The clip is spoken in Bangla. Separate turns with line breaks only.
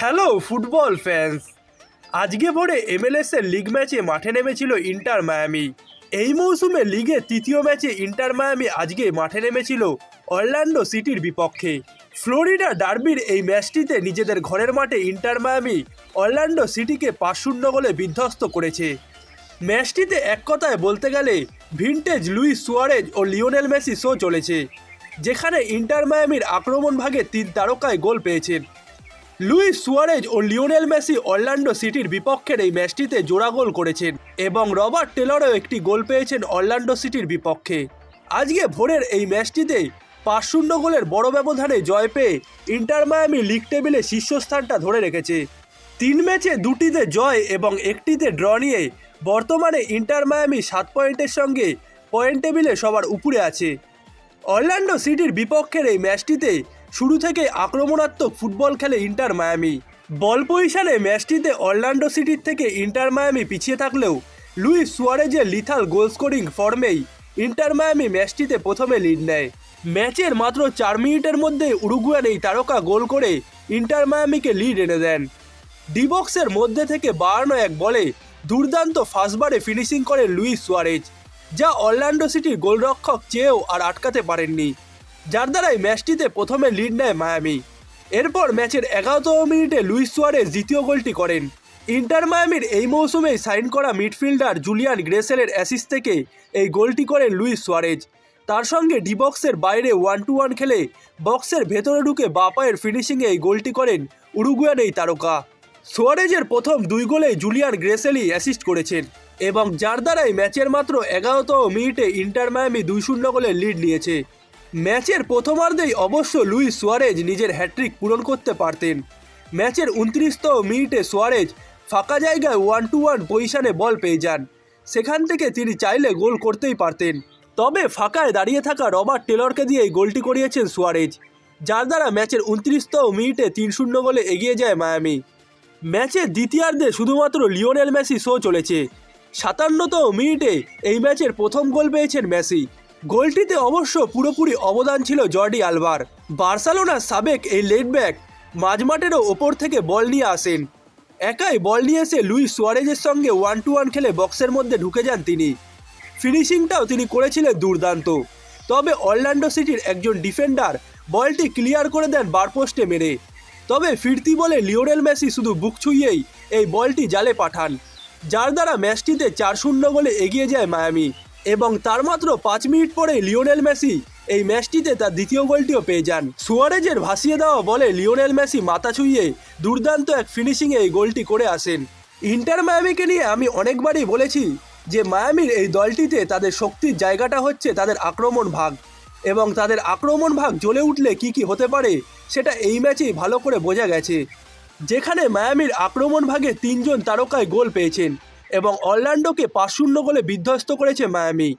Hello football fans. আজকে ভোরে এমএলএস এর লিগ ম্যাচে মাঠে নেমেছিল ইন্টার মায়ামি। এই মৌসুমে লিগে তৃতীয় ম্যাচে ইন্টার মায়ামি আজকে মাঠে নেমেছিল অরল্যান্ডো সিটির বিপক্ষে। ফ্লোরিডা ডার্বির এই ম্যাচটিতে নিজেদের ঘরের মাঠে ইন্টার মায়ামি অরল্যান্ডো সিটিকে পাঁচ শূন্য গোলে বিধ্বস্ত করেছে। ম্যাচটিতে এক কথায় বলতে গেলে ভিনটেজ লুইস সুয়ারেজ ও লিওনেল মেসি শো চলেছে, যেখানে ইন্টার মায়ামির আক্রমণ ভাগে তিন তারকায় গোল পেয়েছেন। লুইস সুয়ারেজ ও লিওনেল মেসি অরল্যান্ডো সিটির বিপক্ষের এই ম্যাচটিতে জোড়া গোল করেছেন এবং রবার্ট টেলরও একটি গোল পেয়েছেন অরল্যান্ডো সিটির বিপক্ষে। আজকে ভোরের এই ম্যাচটিতে পাঁচ শূন্য গোলের বড় ব্যবধানে জয় পেয়ে ইন্টার মায়ামি লিগ টেবিলে শীর্ষস্থানটা ধরে রেখেছে। তিন ম্যাচে দুটিতে জয় এবং একটিতে ড্র নিয়ে বর্তমানে ইন্টার মায়ামি সাত পয়েন্টের সঙ্গে পয়েন্ট টেবিলে সবার উপরে আছে। অরল্যান্ডো সিটির বিপক্ষের এই ম্যাচটিতে শুরু থেকে আক্রমণাত্মক ফুটবল খেলে ইন্টার মায়ামি। বল পজিশনে ম্যাচটিতে অরল্যান্ডো সিটির থেকে ইন্টার মায়ামি পিছিয়ে থাকলেও লুইস সুয়ারেজের লিথাল গোল স্কোরিং ফর্মেই ইন্টার মায়ামি ম্যাচটিতে প্রথমে লিড নেয়। ম্যাচের মাত্র চার মিনিটের মধ্যে উরুগুয়ান এই তারকা গোল করে ইন্টার মায়ামিকে লিড এনে দেন। ডিবক্সের মধ্যে থেকে বাড়ানো এক বলে দুর্দান্ত ফার্স্টবারে ফিনিশিং করে লুইস সুয়ারেজ, যা অরল্যান্ডো সিটির গোলরক্ষক চেয়েও আর আটকাতে পারেননি। যার দ্বারাই ম্যাচটিতে প্রথমে লিড নেয় মায়ামি। এরপর ম্যাচের এগারোতম মিনিটে লুইস সুয়ারেজ দ্বিতীয় গোলটি করেন। ইন্টার মায়ামির এই মৌসুমেই সাইন করা মিডফিল্ডার জুলিয়ান গ্রেসেলের অ্যাসিস থেকে এই গোলটি করেন লুইস সুয়ারেজ। তার সঙ্গে ডিবক্সের বাইরে ওয়ান টু ওয়ান খেলে বক্সের ভেতরে ঢুকে বাপায়ের ফিনিশিংয়ে এই গোলটি করেন উরুগুয়ান এই তারকা। সোয়ারেজের প্রথম দুই গোলে জুলিয়ান গ্রেসেলি অ্যাসিস্ট করেছেন এবং যার দ্বারাই ম্যাচের মাত্র এগারোতম মিনিটে ইন্টার মায়ামি দুই শূন্য গোলে লিড নিয়েছে। ম্যাচের প্রথমার্ধেই অবশ্য লুইস সোয়ারেজ নিজের হ্যাট্রিক পূরণ করতে পারতেন। ম্যাচের উনত্রিশতম মিনিটে সোয়ারেজ ফাঁকা জায়গায় ওয়ান টু ওয়ান পজিশনে বল পেয়ে যান। সেখান থেকে তিনি চাইলে গোল করতেই পারতেন। তবে ফাঁকায় দাঁড়িয়ে থাকা রবার্ট টেলরকে দিয়ে গোলটি করিয়েছেন সুয়ারেজ, যার দ্বারা ম্যাচের উনত্রিশতম মিনিটে তিন শূন্য গোলে এগিয়ে যায় মায়ামি। ম্যাচের দ্বিতীয়ার্ধে শুধুমাত্র লিওনেল মেসি শো চলেছে। সাতান্নতম মিনিটে এই ম্যাচের প্রথম গোল পেয়েছেন মেসি। গোলটিতে অবশ্য পুরোপুরি অবদান ছিল জর্ডি আলভার। বার্সেলোনার সাবেক এই লেট ব্যাক মাঝমাঠেরও ওপর থেকে বল নিয়ে আসেন। একাই বল নিয়ে এসে লুইস সোয়ারেজের সঙ্গে ওয়ান টু ওয়ান খেলে বক্সের মধ্যে ঢুকে যান তিনি। ফিনিশিংটাও তিনি করেছিলেন দুর্দান্ত। তবে অরল্যান্ডো সিটির একজন ডিফেন্ডার বলটি ক্লিয়ার করে দেন বারপোস্টে মেরে। তবে ফিরতি বলে লিওরেল মেসি শুধু বুক ছুঁয়েই এই বলটি জালে পাঠান, যার দ্বারা ম্যাচটিতে চার শূন্য গোলে এগিয়ে যায় মায়ামি। এবং তার মাত্র পাঁচ মিনিট পরে লিওনেল মেসি এই ম্যাচটিতে তার দ্বিতীয় গোলটিও পেয়ে যান। সুয়ারেজের ভাসিয়ে দেওয়া বলে লিওনেল মেসি মাথা ছুঁয়ে দুর্দান্ত এক ফিনিশিংয়ে এই গোলটি করে আসেন। ইন্টার মায়ামিকে নিয়ে আমি অনেকবারই বলেছি যে মায়ামির এই দলটিতে তাদের শক্তির জায়গাটা হচ্ছে তাদের আক্রমণ ভাগ এবং তাদের আক্রমণ ভাগ জ্বলে উঠলে কি কি হতে পারে সেটা এই ম্যাচেই ভালো করে বোঝা গেছে। যেখানে মায়ামির আক্রমণ ভাগে তিনজন তারকায় গোল পেয়েছেন। এবং অরল্যান্ডোকে পাঁচ শূন্য গোলে বিধ্বস্ত করেছে মায়ামি।